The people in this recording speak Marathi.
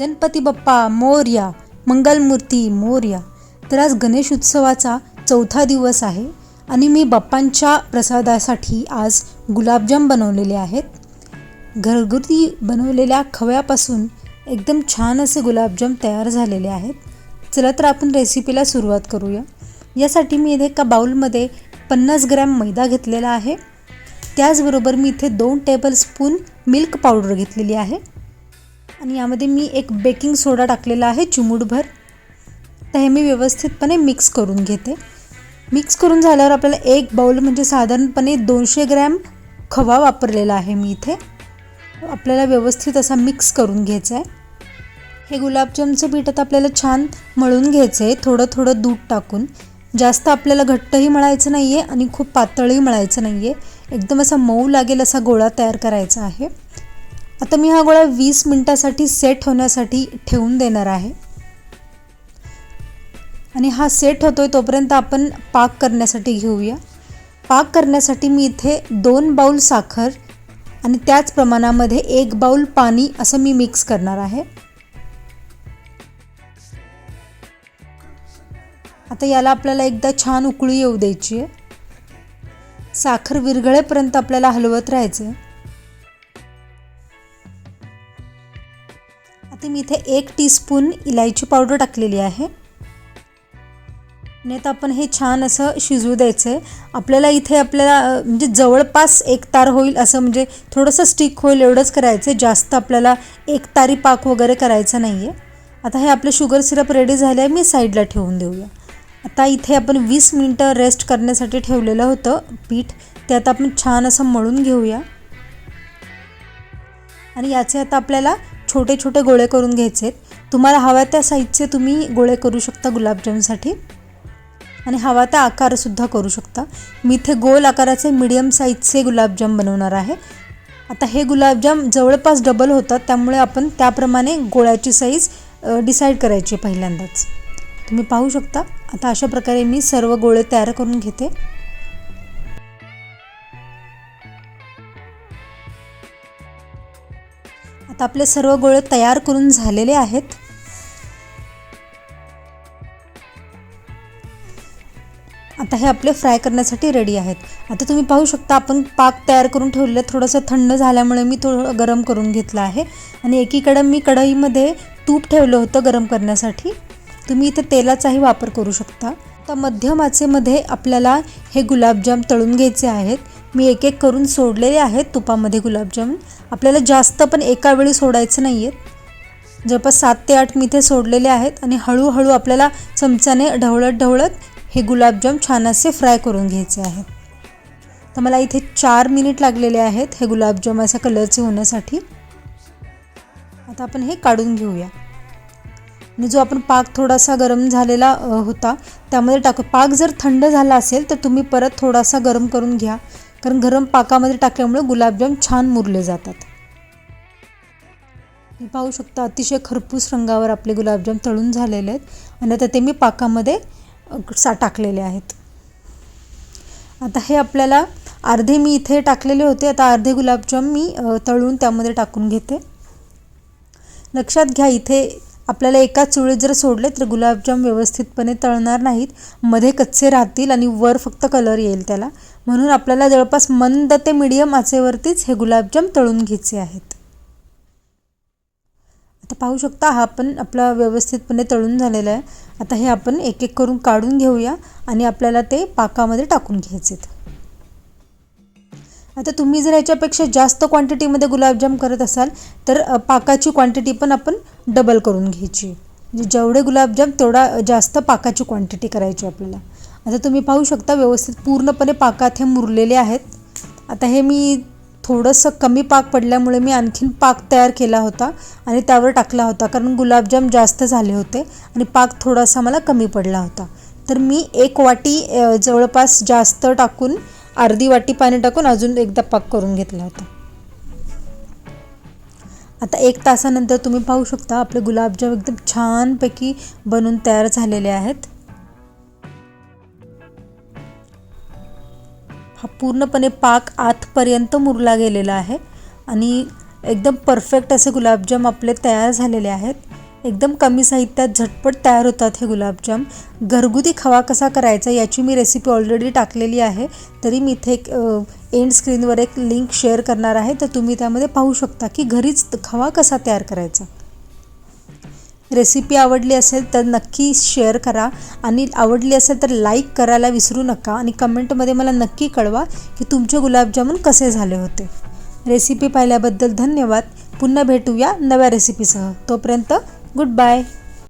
गणपती बाप्पा मोर्या मंगलमूर्ती मोर्या. तर आज गणेश उत्सवाचा चौथा दिवस आहे आणि मी बाप्पांच्या प्रसादासाठी आज गुलाबजाम बनवलेले आहेत. घरगुती बनवलेल्या खव्यापासून एकदम छान असे गुलाबजाम तयार झालेले आहेत. चला तर आपण रेसिपीला सुरुवात करूया. यासाठी मी इथे एका बाउलमध्ये पन्नास ग्रॅम मैदा घेतलेला आहे. त्याचबरोबर मी इथे दोन टेबलस्पून मिल्क पावडर घेतलेली आहे. आणि यामध्ये मी एक बेकिंग सोडा टाकलेला आहे चिमूटभर तर हे मी व्यवस्थितपणे मिक्स करून घेते. मिक्स करून झाल्यावर आपल्याला एक बाउल म्हणजे साधारणपणे दोनशे ग्रॅम खवा वापरलेला आहे मी इथे. आपल्याला व्यवस्थित असा मिक्स करून घ्यायचा आहे. हे गुलाबजामचं पीठ आता आपल्याला छान मळून घ्यायचं आहे थोडं थोडं दूध टाकून. जास्त आपल्याला घट्टही मळायचं नाही आहे आणि खूप पातळही मळायचं नाही आहे एकदम असा मऊ लागेल असा गोळा तयार करायचा आहे. आता मी हा गोळा वीस मिनटासाठी सेट होण्यासाठी ठेवून देणार आहे. आणि हा सेट होतो आहे तोपर्यंत आपण पाक करण्यासाठी घेऊया. पाक करण्यासाठी मी इथे दोन बाऊल साखर आणि त्याच प्रमाणामध्ये एक बाऊल पाणी असं मी मिक्स करणार आहे. आता याला आपल्याला एकदा छान उकळी येऊ द्यायची आहे. साखर विरघळेपर्यंत आपल्याला हलवत राहायचं आहे मी इथे एक टीस्पून इलायची पावडर टाकलेली आहे. नाही तर आपण हे छान असं शिजू द्यायचं आहे आपल्याला इथे आपल्याला म्हणजे जवळपास एक तार होईल असं म्हणजे थोडंसं स्टिक होईल एवढंच करायचं आहे जास्त आपल्याला एक तारी पाक वगैरे करायचा नाही आहे आता हे आपलं शुगर सिरप रेडी झालं आहे मी साईडला ठेवून देऊया. आता इथे आपण वीस मिनटं रेस्ट करण्यासाठी ठेवलेलं होतं पीठ. ते आता आपण छान असं मळून घेऊया. आणि याचे आता आपल्याला छोटे छोटे गोळे करून घ्यायचे. आहेत तुम्हाला हव्या त्या साईजचे तुम्ही गोळे करू शकता गुलाबजामसाठी आणि हवा त्या आकारसुद्धा करू शकता. मी इथे गोल आकाराचे मिडियम साईजचे गुलाबजाम बनवणार आहे. आता हे गुलाबजाम जवळपास डबल होतात त्यामुळे आपण त्याप्रमाणे गोळ्याची साईज डिसाईड करायची आहे पहिल्यांदाच. तुम्ही पाहू शकता आता अशा प्रकारे मी सर्व गोळे तयार करून घेते. आता आपले सर्व गोळे तयार करून झालेले आहेत. आता हे आपले फ्राय करण्यासाठी रेडी आहेत. आता तुम्ही पाहू शकता आपण पाक तयार करून ठेवलेलं थोडंसं थंड झाल्यामुळे मी थोडं गरम करून घेतलं आहे. आणि एकीकडे मी कढईमध्ये तूप ठेवलं होतं गरम करण्यासाठी. तुम्ही इथे तेलाचाही वापर करू शकता. आता मध्यम आचेमध्ये आपल्याला हे गुलाबजाम तळून घ्यायचे आहेत. मी एक एक करून सोडलेले आहेत तुपामध्ये गुलाबजाम आपल्याला जास्त पण एका वेळी सोडायचं नाही आहेत जवळपास सात ते आठ मी इथे सोडलेले आहेत आणि हळूहळू आपल्याला चमच्याने ढवळत ढवळत हे गुलाबजाम छान असे फ्राय करून घ्यायचे आहेत तर मला इथे चार मिनिट लागलेले आहेत हे गुलाबजाम अशा कलरचे होण्यासाठी. आता आपण हे काढून घेऊया. आणि जो आपण पाक थोडासा गरम झालेला होता त्यामध्ये टाकू. पाक जर थंड झाला असेल तर तुम्ही परत थोडासा गरम करून घ्या. कारण गरम पाकामध्ये टाकल्यामुळे गुलाबजाम छान मुरले जातात. मी पाहू शकता अतिशय खरपूस रंगावर आपले गुलाबजाम तळून झालेले आहेत. आणि आता ते मी पाकामध्ये सा टाकलेले आहेत. आता हे आपल्याला अर्धे मी इथे टाकलेले होते. आता अर्धे गुलाबजाम मी तळून त्यामध्ये टाकून घेते. लक्षात घ्या इथे आपल्याला एका चुळीत जर सोडले तर गुलाबजाम व्यवस्थितपणे तळणार नाहीत. मध्ये कच्चे राहतील आणि वर फक्त कलर येईल त्याला. म्हणून आपल्याला जवळपास मंद ते मिडियम आचेवरतीच हे गुलाबजाम तळून घ्यायचे आहेत. आता पाहू शकता हा पण आपला व्यवस्थितपणे तळून झालेला आहे. आता हे आपण एक एक करून काढून घेऊया आणि आपल्याला ते पाकामध्ये टाकून घ्यायचे आता तुम्ही जर याच्यापेक्षा जास्त क्वांटिटीमध्ये गुलाबजाम करत असाल तर पाकाची क्वांटिटी पण आपण डबल करून घ्यायची. म्हणजे जेवढे गुलाबजाम तेवढा जास्त पाकाची क्वांटिटी करायची आपल्याला. आता तुम्ही पाहू शकता व्यवस्थित पूर्णपणे पाकात हे मुरलेले आहेत. आता हे मी थोडंसं कमी पाक पडल्यामुळे मी आणखीन पाक तयार केला होता आणि त्यावर टाकला होता कारण गुलाबजाम जास्त झाले होते आणि पाक थोडासा मला कमी पडला होता. तर मी एक वाटी जवळपास जास्त टाकून अर्धी वाटी पाणी टाकून अजून एकदा पाक करून घेतला होता. आता एक तासानंतर तुम्ही पाहू शकता आपले गुलाबजाम एकदम छानपैकी बनून तयार झालेले आहेत. हा पूर्णपणे पाक आतपर्यंत मुरला गेलेला आहे आणि एकदम परफेक्ट असे गुलाबजाम आपले तयार झालेले आहेत. एकदम कमी साहित्यात झटपट तयार होतात हे गुलाबजाम. घरगुती खवा कसा करायचा याची मी रेसिपी ऑलरेडी टाकलेली आहे. तरी मी इथे एक एंड स्क्रीनवर एक लिंक शेअर करणार आहे. तर तुम्ही त्यामध्ये पाहू शकता की घरीच खवा कसा तयार करायचा. रेसिपी आवडली असेल तर नक्की शेअर करा. आणि आवडली असेल तर लाईक करायला विसरू नका. आणि कमेंटमध्ये मला नक्की कळवा की तुमचे गुलाबजामुन कसे झाले होते. रेसिपी पाहिल्याबद्दल धन्यवाद. पुन्हा भेटूया नव्या रेसिपीसह तोपर्यंत goodbye.